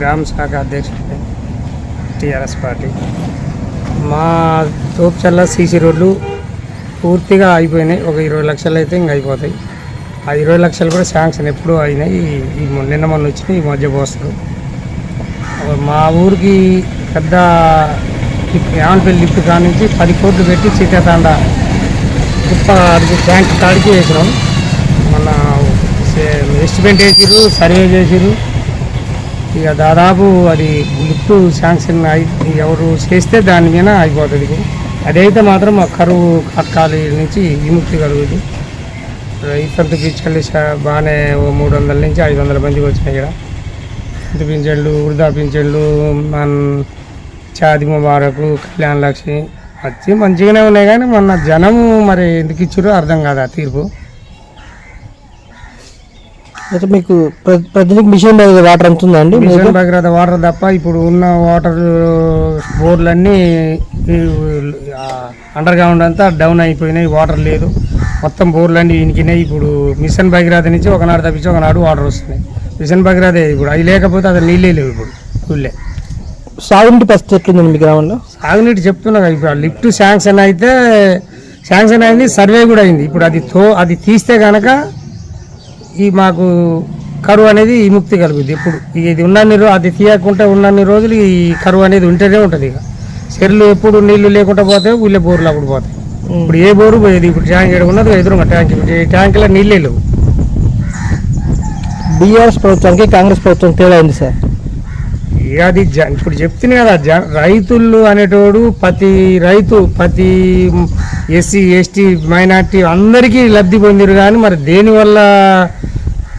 గ్రామ శాఖ అధ్యక్షుడు టీఆర్ఎస్ పార్టీ. మా తోపుచల్ల సీసీ రోడ్లు పూర్తిగా అయిపోయినాయి. ఒక ఇరవై లక్షలు అయితే ఇంక అయిపోతాయి. ఆ ఇరవై లక్షలు కూడా శాంక్షన్ ఎప్పుడు అయినాయి. ఈ- నిన్న మొన్న వచ్చినాయి ఈ మధ్య పోస్తారు మా ఊరికి పెద్ద లిఫ్ట్ లిఫ్ట్ కాడ నుంచి పది కోట్లు పెట్టి సీతాతాండ కుప్ప ట్యాంక్ కాడికి వేసినాం. మన ఎస్టిమేట్ వేసిరు సర్వే చేసిరు ఇక దాదాపు అది లిఫ్ట్ శాంక్షన్ అయి ఎవరు చేస్తే దాని మీద అయిపోతుంది. అదైతే మాత్రం మా కరువు కట్కాలి నుంచి విముక్తి కలుగుతుంది రైతు పింఛన్లు బాగానే ఓ మూడు వందల నుంచి ఐదు వందల మందికి వచ్చినాయి ఇక్కడ. ఇంటి పింఛన్లు వృధా పింఛన్లు మన చాది ముబారకు కళ్యాణ లక్ష్మి వచ్చి మంచిగానే ఉన్నాయి కానీ మొన్న జనము మరి ఎందుకు ఇచ్చారో అర్థం కాదు ఆ తీర్పు. అయితే మీకు ప్ర- ప్రతిదిన మిషన్ మీద వాటర్ ఉందండి మిషన్ భగీరథ వాటర్ తప్ప ఇప్పుడు ఉన్న వాటర్ బోర్లన్నీ అండర్ గ్రౌండ్ అంతా డౌన్ అయిపోయినాయి వాటర్ లేదు. మొత్తం బోర్లన్నీ ఇనికినాయి. ఇప్పుడు మిషన్ భగీరథ నుంచి ఒకనాడు తప్పించి ఒకనాడు వాటర్ వస్తున్నాయి మిషన్ భగీరథ ఇప్పుడు అవి లేకపోతే అది నీళ్ళే లేవు ఇప్పుడు ఊళ్ళే సాగునీటి పరిస్థితి ఎట్లుందండి మీ గ్రామంలో? సాగునీటి చెప్తున్నా ఇప్పుడు లిఫ్ట్ శాంక్షన్ అయితే శాంక్షన్ అయింది సర్వే కూడా అయింది. ఇప్పుడు అది తో అది తీస్తే కనుక ఈ మాకు కరువు అనేది విముక్తి కలుగుద్ది ఇప్పుడు ఇక ఇది ఉన్నన్ని అది తీయకుండా ఉన్నన్ని రోజులు ఈ కరువు అనేది ఉంటేనే ఉంటుంది ఇక. చెర్లు ఎప్పుడు నీళ్ళు లేకుండా పోతే ఊళ్ళో బోర్లు అప్పుడు పోతాయి. ఇప్పుడు ఏ బోరు పోయేది? ఇప్పుడు ట్యాంక్ ఉన్నది ఎదురుగా ట్యాంక్. ట్యాంకులో నీళ్ళే లేవు. బీఆర్ఎస్ ప్రభుత్వానికి కాంగ్రెస్ ప్రభుత్వం తేడా ఉంది సార్? అది జ ఇప్పుడు చెప్తుంది కదా జ రైతులు అనేటోడు ప్రతి రైతు ప్రతి ఎస్సీ ఎస్టీ మైనార్టీ అందరికీ లబ్ధి పొందిరు కానీ మరి దేనివల్ల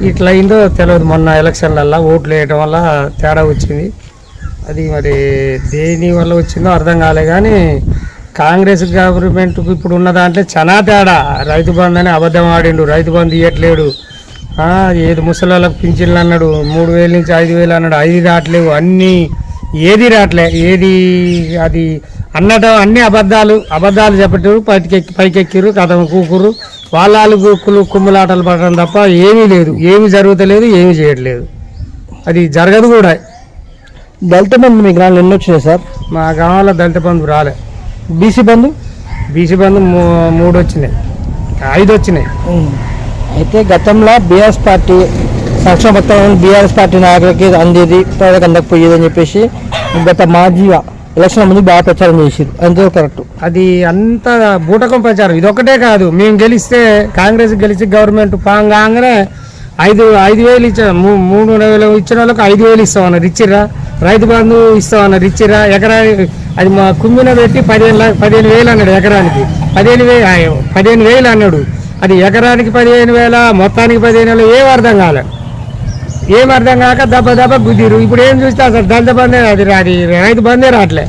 ఇట్లా అయిందో తెలియదు మొన్న ఎలక్షన్లల్లో ఓట్లు వేయటం వల్ల తేడా వచ్చింది. అది మరి దేని వల్ల వచ్చిందో అర్థం కాలే కానీ కాంగ్రెస్ గవర్నమెంట్కి ఇప్పుడు ఉన్న దాంట్లో చాలా తేడా. రైతు బంధు అని అబద్ధం ఆడిండు. రైతు బంధు ఇవ్వట్లేడు ఏది ముసలాళ్ళకు పింఛన్లు అన్నాడు మూడు వేల నుంచి ఐదు వేలు అన్నాడు ఐదు రావట్లేవు అన్నీ ఏది రావట్లే ఏది అది అన్నటం అన్ని అబద్ధాలు అబద్ధాలు చెప్పటారు పైకెక్కి పైకెక్కిరు కథ కూకురు వాళ్ళ గుక్కులు కుమ్ములాటలు పడడం తప్ప ఏమీ లేదు ఏమీ జరుగుతలేదు ఏమీ చేయట్లేదు. అది జరగదు కూడా. దళిత బంధు మీ గ్రామంలో ఎన్ని వచ్చినాయి సార్? మా గ్రామంలో దళిత బంధు రాలే. బీసీ బంధు? బీసీ బంధు మూ- మూడు వచ్చినాయి. ఐదు వచ్చినాయి. అయితే గతంలో బీఆర్ఎస్ పార్టీ సంక్షేమ పథకం బీఆర్ఎస్ పార్టీ నాయకులకి అందేది ప్రజలకు అందకపోయేది అని చెప్పేసి గత మాజీ ఎలక్షన్ ముందు బాగా ప్రచారం చేసారు అంతే కరెక్ట్. అది అంత బూటకం ప్రచారం. ఇది ఒకటే కాదు. మేము గెలిస్తే కాంగ్రెస్ గెలిచి గవర్నమెంట్ పాంగానే ఐదు ఐదు వేలు ఇచ్చా మూ- మూడు వేలు ఇచ్చిన వాళ్ళకి ఐదు వేలు ఇస్తామన్నారు. ఇచ్చిర్రా? రైతు బంధు ఇస్తామన్నారు. రిచ్చిరా ఎకరా అది మా కుమ్మిన పెట్టి పదిహేను పదిహేను వేలు అన్నాడు ఎకరానికి. పదిహేను వేలు పదిహేను వేలు అన్నాడు. అది ఎకరానికి పదిహేను వేల మొత్తానికి పదిహేను వేలు ఏం అర్థం కాలే. ఏం అర్థం కాక దెబ్బ దెబ్బ గుద్దిరు. ఇప్పుడు ఏం చూస్తే అసలు దళిత బందే అది రాది. రైతు బందే రావట్లే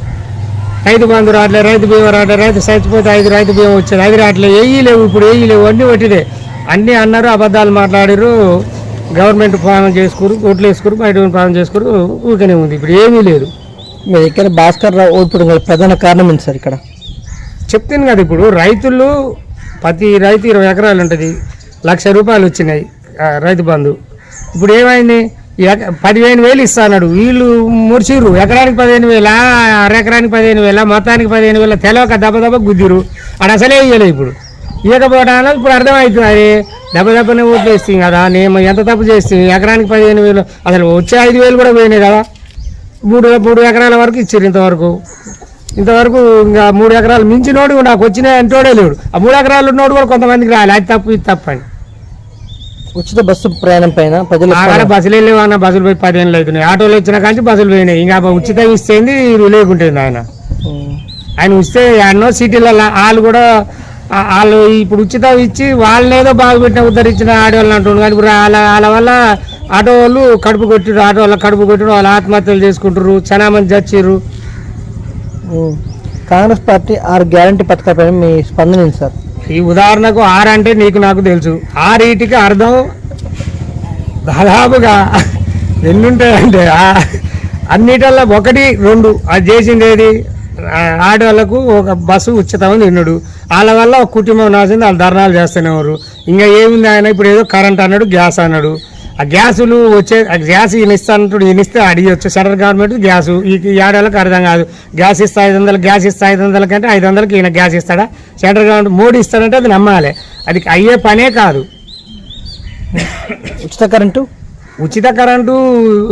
రైతు బంధు రావట్లే రైతు బీమా రావట్లే రైతు చచ్చిపోతే ఐదు రైతు బీమా వచ్చేది అది రావట్లే ఏయి లేవు ఇప్పుడు ఏయి లేవు అన్నీ ఒకటిదే అన్నీ అన్నారు అబద్ధాలు మాట్లాడారు గవర్నమెంట్ పాలన చేసుకురు ఓట్లు వేసుకురు బయట పాలన చేసుకురు ఊరికనే ఉంది. ఇప్పుడు ఏమీ లేదు. దగ్గర భాస్కర్ రావు గల ప్రధాన కారణం ఏంటి సార్ ఇక్కడ? చెప్తాను కదా ఇప్పుడు రైతులు ప్రతి రైతు ఇరవై ఎకరాలు ఉంటుంది. లక్ష రూపాయలు వచ్చినాయి రైతు బంధు. ఇప్పుడు ఏమైంది? ఎక- పదిహేను వేలు ఇస్తాడు వీళ్ళు మురిసిరు ఎకరానికి పదిహేను వేల అర ఎకరానికి పదిహేను వేల మొత్తానికి పదిహేను వేల తెలవక దెబ్బ దెబ్బ గుద్దిరు అడు అసలే ఇవ్వలేదు ఇప్పుడు. ఇవ్వకపోవడం ఇప్పుడు అర్థమవుతుంది దెబ్బ దెబ్బనే ఓట్లు వేస్తాం కదా. నేను ఎంత తప్పు చేస్తుంది? ఎకరానికి పదిహేను వేలు అసలు వచ్చే ఐదు వేలు కూడా పోయినాయి కదా. మూడు మూడు ఎకరాల వరకు ఇచ్చారు ఇంతవరకు. ఇంతవరకు ఇంకా మూడు ఎకరాలు మించినోడు నాకు వచ్చిన అంటోడే లేడు. ఆ మూడు ఎకరాలు ఉన్నోడు కూడా కొంతమందికి రాలి. అది తప్పు ఇది తప్పు అని. ఉచిత బస్సు ప్రయాణం పైన ప్రజలు ఆడ బస్సులు వెళ్ళి అన్న బస్సులు పోయి పదిహేనులు అవుతున్నాయి. ఆటోలు వచ్చిన కానీ బస్సులు పోయినాయి. ఇంకా ఉచితం ఇస్తేంది లేకుంటుంది ఆయన. ఆయన ఇస్తే ఎన్నో సిటీలలో వాళ్ళు కూడా వాళ్ళు ఇప్పుడు ఉచితం ఇచ్చి వాళ్ళేదో బాగుపెట్టిన ఉద్ధరించిన ఆడవాళ్ళు అంటున్నారు కానీ ఇప్పుడు వాళ్ళ వాళ్ళ వల్ల ఆటో వాళ్ళు కడుపు కొట్టిరు ఆటో వాళ్ళ కడుపు కొట్టిరు వాళ్ళు ఆత్మహత్యలు చేసుకుంటారు చాలా మంది చచ్చిర్రు. కాంగ్రెస్ పార్టీ ఆరు గ్యారంటీ పథకాలపై మీ స్పందన సార్? ఈ ఉదాహరణకు ఆర్ అంటే నీకు నాకు తెలుసు. ఆరీటికి అర్థం దాదాపుగా ఎన్ని ఉంటాయంటే అన్నిటల్లో ఒకటి రెండు. అది చేసింది ఏది? ఆడవాళ్ళకు ఒక బస్సు ఉచితం తిన్నాడు. వాళ్ళ వల్ల ఒక కుటుంబం నాసింది వాళ్ళు ధర్నాలు చేస్తూనేవారు ఇంకా ఏముంది ఆయన? ఇప్పుడు ఏదో కరెంట్ అన్నాడు గ్యాస్ అన్నాడు. ఆ గ్యాసులు వచ్చే గ్యాస్ ఈయన ఇస్తానంటాడు ఈయన ఇస్తే అడిగి వచ్చే సెంట్రల్ గవర్నమెంట్ గ్యాస్. ఈ ఏడాదికి అర్థం కాదు. గ్యాస్ ఇస్తా ఐదు వందలు గ్యాస్ ఇస్తా ఐదు వందల కంటే ఐదు వందలకి ఈయన గ్యాస్ ఇస్తాడా? సెంట్రల్ గవర్నమెంట్ మోడీ ఇస్తాడంటే అది నమ్మాలి. అది అయ్యే పనే కాదు. ఉచిత కరెంటు? ఉచిత కరెంటు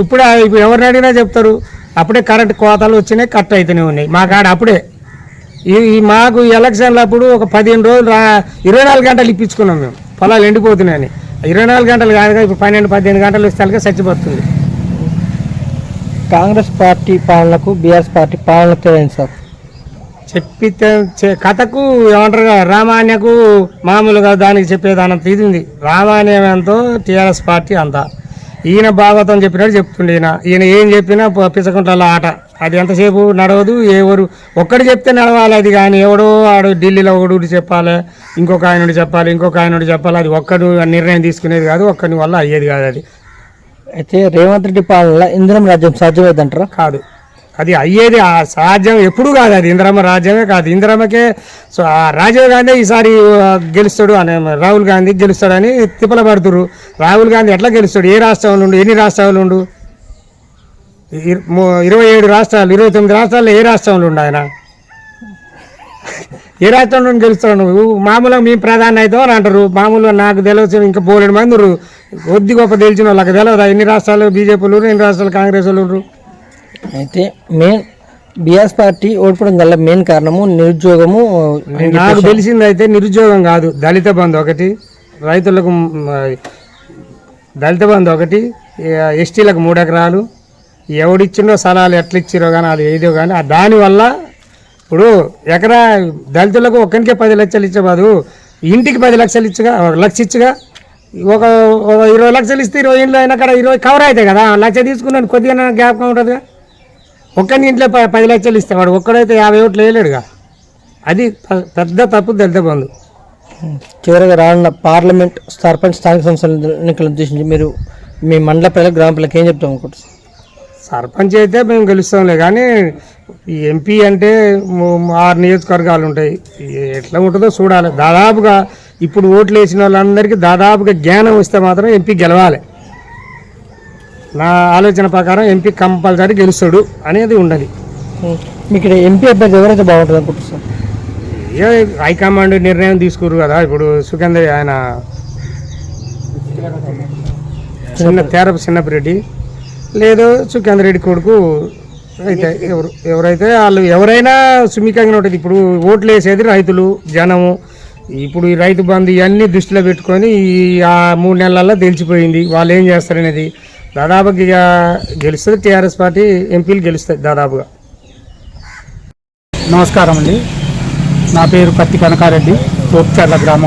ఇప్పుడే ఇప్పుడు ఎవరిని అడిగినా చెప్తారు. అప్పుడే కరెంట్ కోతలు వచ్చినాయి కట్ అయితేనే ఉన్నాయి. మా కాడ అప్పుడే. ఈ ఈ మాకు ఎలక్షన్లు అప్పుడు ఒక పదిహేను రోజులు రా ఇరవై నాలుగు గంటలు ఇప్పించుకున్నాం మేము. పొలాలు ఎండిపోతున్నాయని. ఇరవై నాలుగు గంటలు కాదుగా ఇప్పుడు పన్నెండు పదిహేను గంటలు ఇస్తే చచ్చిపోతుంది. కాంగ్రెస్ పార్టీ పాలనకు బీఆర్ఎస్ పార్టీ పాలనకు తేడా ఏంటి సార్. చెప్పితే కథకు ఏమంటారు కదా, రామాన్యకు మామూలుగా దానికి చెప్పేది అనంత ఇది ఉంది. రామాన్యం ఎంతో టీఆర్ఎస్ పార్టీ అంతా. ఈయన భాగవతం చెప్పినట్టు చెప్తుండే ఈయన. ఈయన ఏం చెప్పినా ప- పిచ్చకుంటాల ఆట. అది ఎంతసేపు నడవదు ఎవరు ఒక్కడు చెప్తే నడవాలి అది కానీ ఎవడో ఆడు ఢిల్లీలో ఒకడు చెప్పాలి ఇంకొక ఆయనుడు చెప్పాలి ఇంకొక ఆయనుడు చెప్పాలి అది ఒక్కడు నిర్ణయం తీసుకునేది కాదు ఒక్కడి వల్ల అయ్యేది కాదు అది. అయితే రేవంత్ రెడ్డి పాలనలో ఇందిరం రాజ్యం సాధ్యమైందంటారా? కాదు. అది అయ్యేది ఆ సాధ్యం ఎప్పుడు కాదు అది ఇందిరమ్మ రాజ్యమే కాదు. ఇందిరమ్మకే సో ఆ రాజీవ్ గాంధీ ఈసారి గెలుస్తాడు అని రాహుల్ గాంధీ గెలుస్తాడని తిప్పల పడుతురు రాహుల్ గాంధీ ఎట్లా గెలుస్తాడు? ఏ రాష్ట్రంలో ఉండు? ఎన్ని రాష్ట్రాలు ఉండు? ఇరవై ఏడు రాష్ట్రాలు ఇరవై తొమ్మిది రాష్ట్రాల్లో ఏ రాష్ట్రంలో ఉండు ఆయన? ఏ రాష్ట్రంలో ఉండి గెలుస్తాడు నువ్వు? మామూలుగా మేము ప్రధాని అయితే అని అంటారు? మామూలుగా నాకు తెలియదు ఇంకా పోలేడు మంది ఉన్నారు. కొద్ది గొప్ప తెలిసిన వాళ్ళకి తెలియదు? ఎన్ని రాష్ట్రాలు? బీజేపీలు ఎన్ని రాష్ట్రాలు? కాంగ్రెస్ వాళ్ళు ఉన్నారు. అయితే మెయిన్ బీఆర్ఎస్ పార్టీ ఓడిపోవడం గల మెయిన్ కారణము నిరుద్యోగము నాకు తెలిసింది అయితే నిరుద్యోగం కాదు దళిత బంధు ఒకటి రైతులకు దళిత బంధు ఒకటి ఎస్టీలకు మూడు ఎకరాలు ఎవడిచ్చిండో స్థలాలు ఎట్లా ఇచ్చిరో కానీ అది ఏదో కానీ ఆ దానివల్ల ఇప్పుడు ఎకరా దళితులకు ఒక్కరికే పది లక్షలు ఇచ్చే బదులు ఇంటికి పది లక్షలు ఇచ్చగా ఒక లక్ష ఇచ్చగా ఒక ఒక ఇరవై లక్షలు ఇస్తే ఇరవై ఇంట్లో అయినా అక్కడ ఇరవై కవర్ అవుతాయి కదా లక్ష తీసుకున్నాను కొద్దిగా జ్ఞాపకం ఉంటుందిగా. ఒక్కని ఇంట్లో పది లక్షలు ఇస్తే వాడు ఒక్కడైతే యాభై ఓట్లు వేయలేడుగా. అది పెద్ద తప్పు దళిత బంధు. చివరిగా రానున్న పార్లమెంట్ సర్పంచ్ స్థానిక సంస్థల ఎన్నికలను ఉద్దేశించి మీరు మీ మండల ప్రజలకు గ్రామ ప్రజలకు ఏం చెప్తాం అనుకుంటున్నారు? సర్పంచ్ అయితే మేము గెలుస్తాంలే కానీ ఎంపీ అంటే ఆరు నియోజకవర్గాలు ఉంటాయి. ఎట్లా ఉంటుందో చూడాలి. దాదాపుగా ఇప్పుడు ఓట్లు వేసిన వాళ్ళందరికీ దాదాపుగా జ్ఞానం వస్తే మాత్రం ఎంపీ గెలవాలి. నా ఆలోచన ప్రకారం ఎంపీ కంపల్సరీ గెలుస్తాడు అనేది ఉండదు మీకు ఇక్కడ ఎంపీ అభ్యర్థి ఎవరైతే బాగుంటుంది అనుకుంటున్నారు ఏ హైకమాండ్ నిర్ణయం తీసుకురు కదా ఇప్పుడు సుఖేంద్ర ఆయన. చిన్న తేరపు చిన్నపిరెడ్డి. లేదు సుఖేంద్ర రెడ్డి కొడుకు అయితే ఎవరు ఎవరైతే వాళ్ళు ఎవరైనా సుమికంగా ఉంటుంది. ఇప్పుడు ఓట్లు వేసేది రైతులు జనము. ఇప్పుడు ఈ రైతు బంధు ఇవన్నీ దృష్టిలో పెట్టుకొని ఈ ఆ మూడు నెలల్లో తెలిసిపోయింది. వాళ్ళు ఏం చేస్తారనేది. దాదాపుగా ఇక గెలుస్తుంది టీఆర్ఎస్ పార్టీ ఎంపీలు గెలుస్తాయి దాదాపుగా. నమస్కారం అండి. నా పేరు పత్తి కనకారెడ్డి తోపుచర్ల గ్రామం.